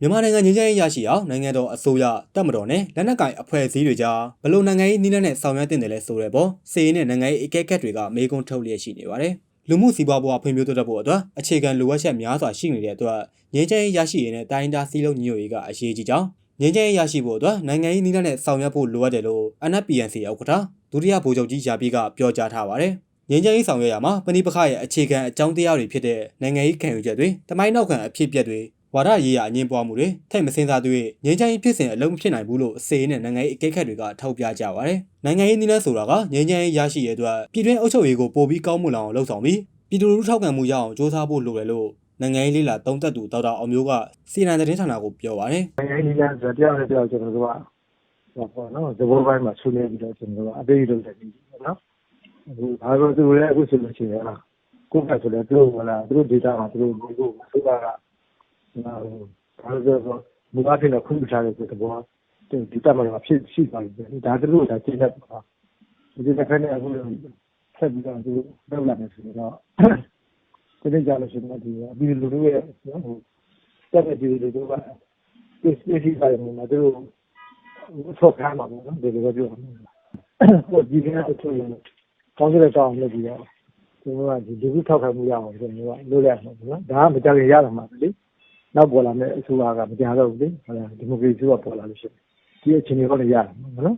မြန်မာနိုင်ငံငြိမ်းချမ်းရေးရရှိအောင်နိုင်ငံတော်အစိုးရတပ်မတော်နဲ့လက်နက်ကိုင်အဖွဲ့အစည်းတွေကြားဘလို့နိုင်ငံရေးနည်းလမ်းနဲ့ဆောင်ရွက်တင်တယ်လဲဆိုတဲ့ပေါ်စီးရင်နဲ့နိုင်ငံရေးအကဲခတ်တွေကမေးခွန်းထုတ်လျက်ရှိနေပါတယ်။လူမှုစီးပွားဘဝဖွံ့ဖြိုးတိုးတက်ဖို့အတွက်အခြေခံလိုအပ်ချက်များစွာရှိနေတဲ့အတွက်ငြိမ်းချမ်းရေးရရှိရေးနဲ့တိုင်းဒေသစည်းလုံးညီညွတ်ရေးကအရေးကြီးကြောင်းငြိမ်းချမ်းရေးရရှိဖို့အတွက်နိုင်ငံရေးနည်းလမ်းနဲ့ဆောင်ရွက်ဖို့လိုအပ်တယ်လို့ NFPNC ဥက္ကဋ္ဌဒုတိယဗိုလ်ချုပ်ကြီးရာပြည့်ကပြောကြားထားပါတယ်။ငြိမ်းချမ်းရေးဆောင်ရွက်ရမှာပဏိပခရဲ့အခြေခံအကြောင်းတရားတွေဖြစ်တဲ့နိုင်ငံရေးခံယူချက်တွေတမိုင်းနောက်ခံအဖြစ်အပျက်တွေ ဝါဒရေးရာအငင်းပွားမှုတွေထိတ်မစင်စားသွေးငြိမ်းချမ်းရေးဖြစ်စဉ်အလုံးမဖြစ်နိုင်ဘူးလို့အစေနဲ့နိုင်ငံရေးအကဲခတ်တွေကထောက်ပြကြပါဗျ။နိုင်ငံရေးနည်းလမ်းဆိုတာကငြိမ်းချမ်းရေးရရှိရတဲ့အတွက်ပြည်တွင်းအုပ်ချုပ်ရေးကိုပိုပြီးကောင်းမွန်လာအောင်လှုံ့ဆော်ပြီးပြည်သူလူထုထောက်ခံမှုရအောင်စ조사ဖို့လိုတယ်လို့နိုင်ငံရေးလေးလာသုံးသက်သူဒေါက်တာအောင်မျိုးကစီနန်သတင်းဌာနကိုပြောပါတယ်နိုင်ငံရေးနည်းလမ်းဆိုတော့တရားနဲ့တရားကျွန်တော်တို့ကဟောပေါ့နော်သဘောပိုင်းမှာဆွေးနွေးပြီးတော့ကျွန်တော်တို့အသေးလုပ်တယ်ပြီးပေါ့နော်အခုဘာလို့သူလည်းအခုဆိုလို့ရှိရင်ဟာကိုယ်ကဆိုလည်းသူတို့ဟလာသူတို့ data မှာသူတို့ဒီကိုသူက ကဟိုဘာလို့ဆိုတော့မူအဖြစ်တော့ခွင့်ပြုထားတဲ့သဘောဒီတက်မှာဖြစ်ရှိသွားပြီဒါသူတို့ဒါကျင်းတဲ့ပါဒီတစ်ခါနဲ့အခုဆက်ပြီးတော့သူလောက်လာနေဆိုတော့ဒီနေ့ကြာလို့ရှိရင်ဒီအပြီးလူတွေရဲ့နော်ဟိုတက်တဲ့ဒီလူတွေကဒီစီစီပိုင်းမှာသူတို့ဆော့ခံမှာပေါ့နော်ဒီလိုပြောတာဟိုဒီကအထူးကောင်းတဲ့တောင်းလုပ်ပြီးတော့ကျွန်တော်ကဒီလူထောက်ခံမှုရအောင်ကျွန်တော်ကလုပ်ရမှာပေါ့နော်ဒါကမကြခင်ရတာမှာလေ နောက်ပေါ်လာမယ့်အစိုးရကမကြတော့ဘူးလေဟုတ်လားဒီမိုကရေစီကပေါ်လာလို့ရှိရင်ဒီအခြေအနေကလည်းရတာမှာနော်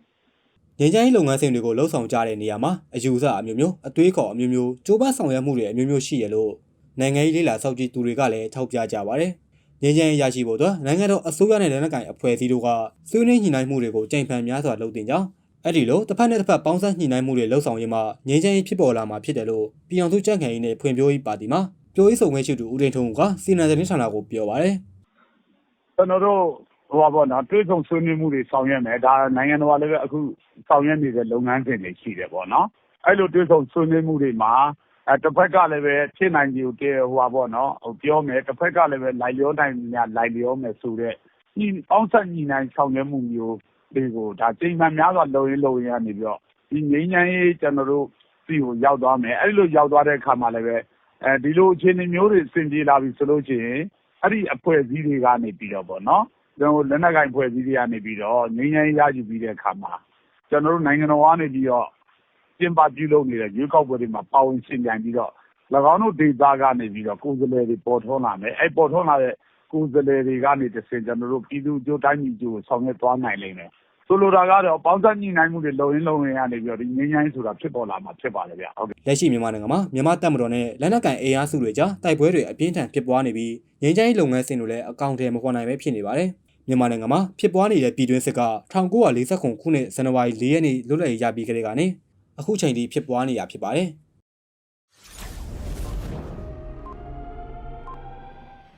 ငြိမ်းချမ်းရေးလုပ်ငန်းစဉ်တွေကိုလှုပ်ဆောင်ကြတဲ့နေရာမှာအယူဆအမျိုးမျိုးအသွေးခေါ်အမျိုးမျိုးကြိုးပမ်းဆောင်ရွက်မှုတွေအမျိုးမျိုးရှိရလို့နိုင်ငံရေးလေးလာစောက်ကြည့်သူတွေကလည်းထောက်ပြကြပါတယ်။ငြိမ်းချမ်းရေးရရှိဖို့အတွက်နိုင်ငံတော်အစိုးရနဲ့လက်နက်ကိုင်အဖွဲ့အစည်းတို့ကဆွေးနွေးညှိနှိုင်းမှုတွေကိုကြိမ်ဖန်များစွာလုပ်တင်ကြောင်းအဲ့ဒီလိုတစ်ဖက်နဲ့တစ်ဖက်ပေါင်းစပ်ညှိနှိုင်းမှုတွေလှုပ်ဆောင်ရင်းမှာငြိမ်းချမ်းရေးဖြစ်ပေါ်လာမှာဖြစ်တယ်လို့ပြည်အောင်စုကြံ့ခိုင်ရေးနဲ့ဖွံ့ဖြိုးရေးပါတီမှ ပြောရေးဆိုခွင့်ရှိသူဦးတင်ထုံးကစီနန်သတင်းဌာနကိုပြောပါတယ်ကျွန်တော်တို့ဟိုပါပေါ့နော်တွေးဆုံဆွေးနွေးမှုတွေဆောင်ရွက်မယ်ဒါနိုင်ငံတော်ကလည်းပဲအခုဆောင်ရွက်နေတဲ့လုပ်ငန်းစဉ်တွေရှိတယ်ပေါ့နော်အဲ့လိုတွေးဆုံဆွေးနွေးမှုတွေမှာအဲတစ်ဖက်ကလည်းပဲဖြစ်နိုင်ကြကိုတည်းဟိုပါပေါ့နော်ဟိုပြောမယ်တစ်ဖက်ကလည်းပဲလိုက်လျောနိုင်ညာလိုက်လျောမယ်ဆိုတော့ညီပေါင်းဆက်ညီနိုင်ဆောင်ရွက်မှုမျိုးတွေကိုဒါချိန်မှန်များစွာလုံရင်လုံရင်ကနေပြီးတော့ဒီငိမ့်ချမ်းရေးကျွန်တော်တို့စီကိုရောက်သွားမယ်အဲ့လိုရောက်သွားတဲ့အခါမှာလည်းပဲအဲ ဒီလိုအခြေအနေမျိုးတွေအဆင်ပြေလာပြီဆိုလို့ရှိရင်အဲ့ဒီအဖွဲ့အစည်းတွေကနေပြီးတော့ပေါ့နော်ကျွန်တော်လက်နက်ကိုင်ဖွဲ့စည်းတွေကနေပြီးတော့ငြိမ်းချမ်းရေးရယူပြီးတဲ့အခါမှာကျွန်တော်တို့နိုင်ငံတော်ကနေပြီးတော့ကျင်းပပြုလုပ်နေတဲ့ရွေးကောက်ပွဲတွေမှာပါဝင်ရှင်ပြိုင်ပြီးတော့၎င်းတို့ဒေသကနေပြီးတော့ကိုယ်စားလှယ်တွေပေါ်ထွန်းလာမယ်အဲပေါ်ထွန်းလာတဲ့ကိုယ်စားလှယ်တွေကနေတဆင့်ကျွန်တော်တို့ပြည်သူ့အကျိုးတိုင်းပြည်အကျိုးကိုဆောင်ရွက်သွားနိုင်လိမ့်မယ် ဆိုလိုတာကတော့ပေါင်းစပ်ညှိနှိုင်းမှုတွေလုံရင်းလုံရင်းကနေပြီးတော့ဒီငင်းငိုင်းဆိုတာဖြစ်ပေါ်လာမှာဖြစ်ပါတယ်ဗျဟုတ်ကဲ့လက်ရှိမြန်မာနိုင်ငံမှာမြန်မာတပ်မတော်နဲ့လက်နက်ကိုင်အင်အားစုတွေကြားတိုက်ပွဲတွေအပြင်းထန်ဖြစ်ပွားနေပြီးငြိမ်းချမ်းရေးလုပ်ငန်းစဉ်တွေလည်းအကောင့်ထဲမပေါ်နိုင်ပဲဖြစ်နေပါတယ်။မြန်မာနိုင်ငံမှာဖြစ်ပွားနေတဲ့ပြည်တွင်းစစ်က1949ခုနှစ်ဇန်နဝါရီ4ရက်နေ့လွတ်လပ်ရေးရပြီးကလေးကနေအခုချိန်ထိဖြစ်ပွားနေတာဖြစ်ပါတယ်။